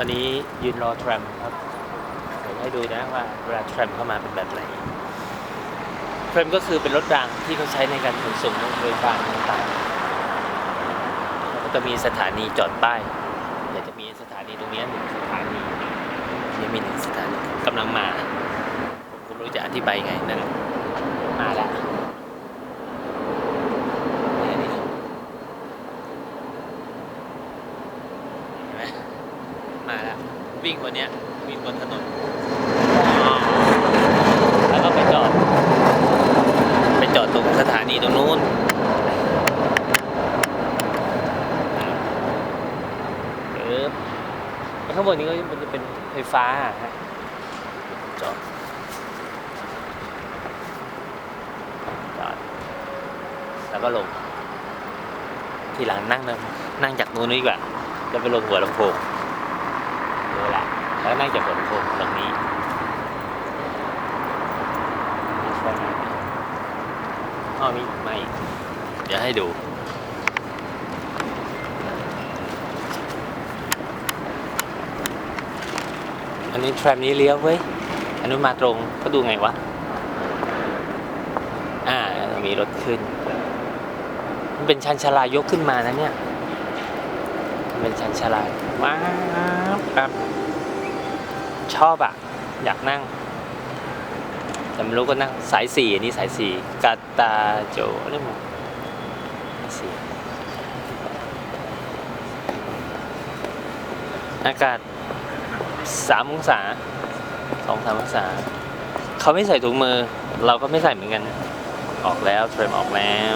ตอนนี้ยืนรอแทรมครับเดี๋ยวให้ดูนะว่าเวลาแทรมเข้ามาเป็นแบบไหนแทรมก็คือเป็นรถรางที่เขาใช้ในการขนส่งโดยการต่างๆแล้วก็จะมีสถานีจอดป้ายเดี๋ยวจะมีสถานีตรงนี้หนึ่งสถานีนี่มีหนึ่งสถานีกำลังมา ผมไม่รู้จะอธิบายยังไงนั่นมาแล้วเนี่ยนี่เห็นไหม มาแล้ว วิ่งบนเนี้ยวิ่งบนถนนแล้วก็ไปจอด ไปจอดตรงสถานีตรงนู้นเออข้างบนนี้ก็มันจะเป็นไฟฟ้าฮะจอดจอด แล้วก็ลง ทีหลังนั่งนะนั่งจากนู้นดีกว่าจะไปลงหัวลำโพง ดูแหละแล้วนั่งจากหัวลำโพงตรงนี้มีไฟไมอ๋อมีไม่ เดี๋ยวให้ดูอันนี้แทรมนี้เลี้ยวเว้ยอันนู้นมาตรงเขาดูไงวะ อ่า มีรถขึ้น มันเป็นชันชลายกขึ้นมานะเนี่ย เป็นชันชลาว้า ครับ ชอบอะอยากนั่ง แต่ไม่รู้ก็นั่งสายสี่อันนี้สายสี่กาตาโจอะไรมั้งสายสี่อากาศสามองศาสองสามองศาเขาไม่ใส่ถุงมือ เราก็ไม่ใส่เหมือนกัน ออกแล้วเทรมออกแล้ว